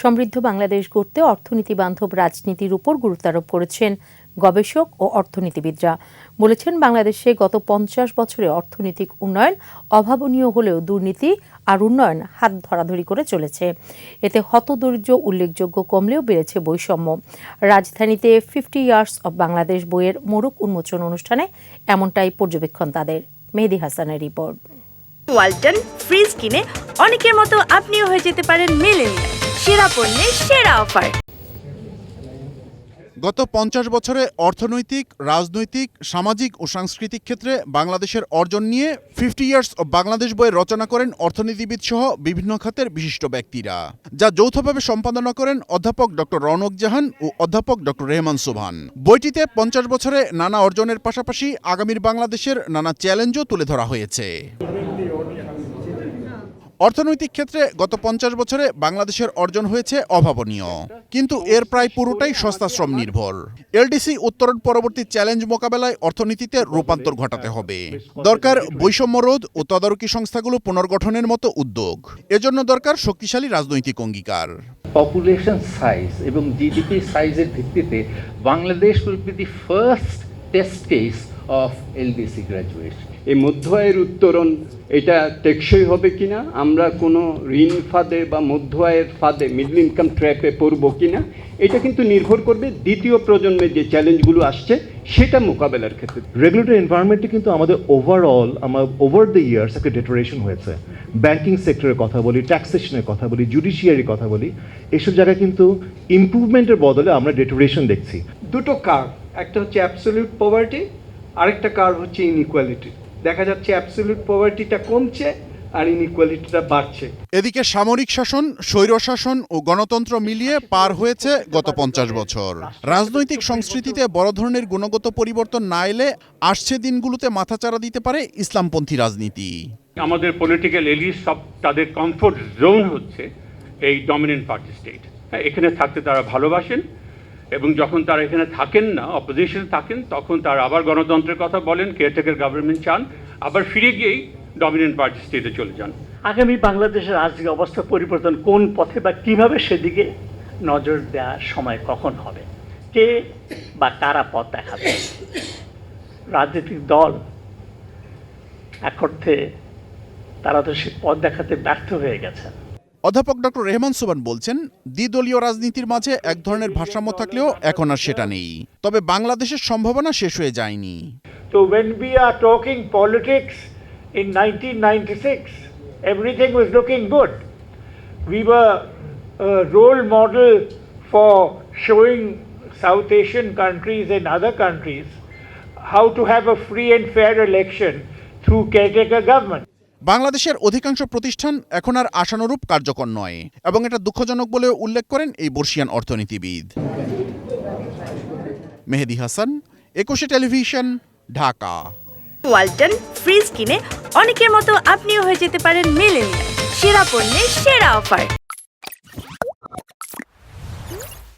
সমৃদ্ধ বাংলাদেশ গড়তে অর্থনীতি বান্ধব রাজনীতির উপর গুরুত্ব আরোপ করেছেন গবেষক ও অর্থনীতিবিদরা। বলেছেন, বাংলাদেশে গত পঞ্চাশ বছরে অর্থনৈতিক উন্নয়ন অভাবনীয় হলেও দুর্নীতি আর উন্নয়ন হাত ধরাধরি করে চলেছে। এতে হতদরিদ্র, উল্লেখযোগ্য কমলেও বেড়েছে বৈষম্য। রাজধানীতে ফিফটি ইয়ার্স অব বাংলাদেশ বইয়ের মোড়ক উন্মোচন অনুষ্ঠানে এমনটাই পর্যবেক্ষণ তাদের। মেহেদি হাসানের রিপোর্ট। ওয়ালটন ফ্রিজ কিনে অনেকের মতো আপনিও হয়ে যেতে পারেন মেলেনিয়া সেরা পণ্যের সেরা অফার। গত পঞ্চাশ বছরে অর্থনৈতিক, রাজনৈতিক, সামাজিক ও সাংস্কৃতিক ক্ষেত্রে বাংলাদেশের অর্জন নিয়ে ফিফটি ইয়ার্স অব বাংলাদেশ বইয়ের রচনা করেন অর্থনীতিবিদ সহ বিভিন্ন খাতের বিশিষ্ট ব্যক্তিরা। যা যৌথভাবে সম্পাদনা করেন অধ্যাপক ডক্টর রনক জাহান ও অধ্যাপক ডক্টর রেহমান সোভান বইটিতে পঞ্চাশ বছরে নানা অর্জনের পাশাপাশি আগামীর বাংলাদেশের নানা চ্যালেঞ্জও তুলে ধরা হয়েছে। অর্থনৈতিক ক্ষেত্রে গত পঞ্চাশ বছরে বাংলাদেশের অর্জন হয়েছে অভাবনীয়। কিন্তু এর প্রায় পুরোটাই সস্তা শ্রম নির্ভর। এলডিসি উত্তরণ পরবর্তী চ্যালেঞ্জ মোকাবেলায় অর্থনীতিতে রূপান্তর ঘটাতে হবে। দরকার বৈষম্য রোধ ও তদারকি সংস্থাগুলো পুনর্গঠনের মতো উদ্যোগ। এজন্য দরকার শক্তিশালী রাজনৈতিক অঙ্গীকার। পপুলেশন সাইজ এবং জিডিপি সাইজের ভিত্তিতে Bangladesh will be the first test case of LDC graduation এই মধ্য আয়ের উত্তরণ এটা টেকসই হবে কিনা? আমরা কোনো ঋণ ফাঁদে বা মধ্য আয়ের ফাঁদে মিডল ইনকাম ট্র্যাপে পড়ব কিনা? এটা কিন্তু নির্ভর করবে দ্বিতীয় প্রজন্মের যে চ্যালেঞ্জগুলো আসছে সেটা মোকাবেলার ক্ষেত্রে। রেগুলেটরি এনভায়রনমেন্টে কিন্তু আমাদের ওভারঅল আমার ওভার দ্য ইয়ার্স একটা ডেটোরেশন হয়েছে। ব্যাংকিং সেক্টরের কথা বলি ট্যাক্সেশনের কথা বলি জুডিশিয়ারির কথা বলি এসব জায়গায় কিন্তু ইমপ্রুভমেন্টের বদলে আমরা ডেটোরেশন দেখছি। দুটো কার একটা হচ্ছে অ্যাবসলিউট পভার্টি আরেকটা কার হচ্ছে ইনইকুয়ালিটি দেখা যাচ্ছে অ্যাবসলিউট পভার্টিটা কমছে আর ইনইকুয়ালিটিটা বাড়ছে। এদিকে সামরিক শাসন স্বৈরশাসন ও গণতন্ত্র মিলিয়ে পার হয়েছে গত পঞ্চাশ বছর। রাজনৈতিক সংস্কৃতিতে বড় ধরনের গুণগত পরিবর্তন না এলে আসছে দিনগুলোতে মাথাচাড়া দিতে পারে ইসলামপন্থী রাজনীতি। আমাদের পলিটিক্যাল এলিট সব তাদের কমফোর্ট জোন হচ্ছে এই ডমিনেন্ট পার্টি স্টেট এখানে থাকতে তারা ভালোবাসেন এবং যখন তারা এখানে থাকেন না অপোজিশন থাকেন, তখন তারা আবার গণতন্ত্রের কথা বলেন কেয়ারটেকার গভর্নমেন্ট চান, আবার ফিরে গিয়েই ডমিনেন্ট পার্টি স্টেটে চলে যান। আগামী বাংলাদেশের রাজনৈতিক অবস্থা পরিবর্তন কোন পথে বা কীভাবে সেদিকে নজর দেওয়ার সময় কখন হবে? কে বা কারা পথ দেখাবে? রাজনৈতিক দল এক অর্থে তারা তো সে পথ দেখাতে ব্যর্থ হয়ে গেছে অধ্যাপক ডক্টর রেহমান সুবান বলছেন দ্বিদলীয় রাজনীতির মাঝে এক ধরনের ভারসাম্য থাকলেও এখন আর সেটা নেই তবে বাংলাদেশের সম্ভাবনা শেষ হয়ে যায়নি So when we are talking politics in 1996, everything was looking good. We were a role model for showing South Asian countries and other countries how to have a free and fair election through caretaker government. বাংলাদেশের অধিকাংশ প্রতিষ্ঠান এখন আর আশানুরূপ কার্যকর নয় এবং এটা দুঃখজনক বলেও উল্লেখ করেন এই বর্ষিয়ান অর্থনীতিবিদ। মেহেদি হাসান, একুশে টেলিভিশন, ঢাকা। ওয়ালটন ফ্রিজ কিনে অনেকের মতো আপনিও হয়ে যেতে পারেন মেলেনিয়া সেরা পণ্যের সেরা অফার।